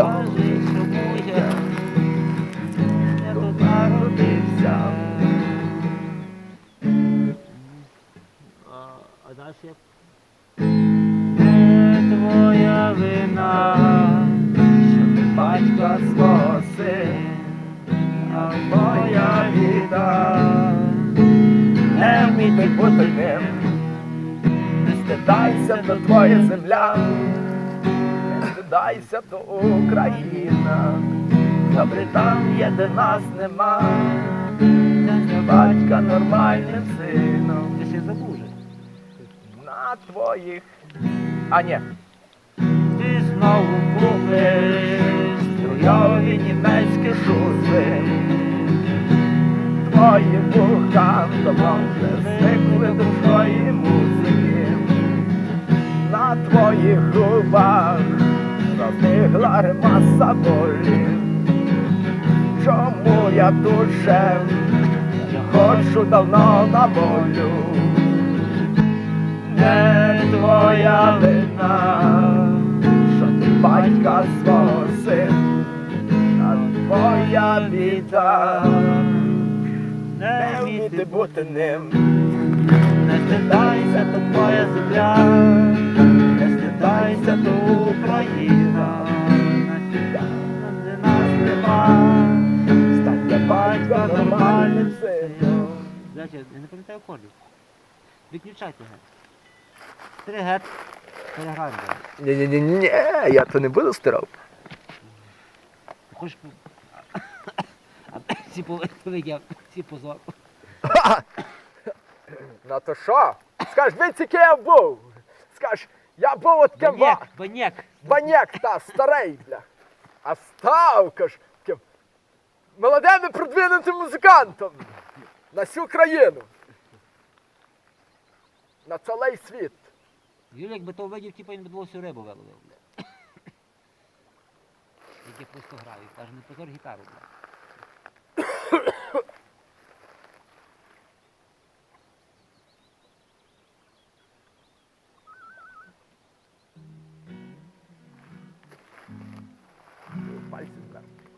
Чому я тут народився. А, далі? Не твоя вина, що ти батька свого а моя біда. Не бути ним, не стидайся, то твоя земля, стидайся, то Україна. Там є, де нас нема, батька нормальним сином. Ти ще забув же. На твоїх. А ні. Ти знову купиш струйові німецькі шузи. Твої вуха вже звикли до твоєї музики. На твоїх губах застигла ремаса болі. Чому я дуже хочу давно на волю? Не твоя вина, що ти батька свого сина, а твоя біда. Не вміти бути ним, не стидайся, то твоя земля, не стидайся, то Україна, Знаєте, я не пам'ятаю акордів. Виключайте гет. Три гет. Переграємо. давай. Ні-ні-ні, я то не буду стирав. Хочеш... по- А повинні, я ці позор. На то що? Скаж, ви тільки я був. Скаж, я був от ким Банєк, банєк. баняк та старий, бля. А став, каж, таким молодим і продвинутим музикантом на всю країну. На цілий світ. Юлік якби то видів, типу він би двох всю рибу виловив. бля. Які просто грають. Каже, не позор гітару, бля. Пальці зверху.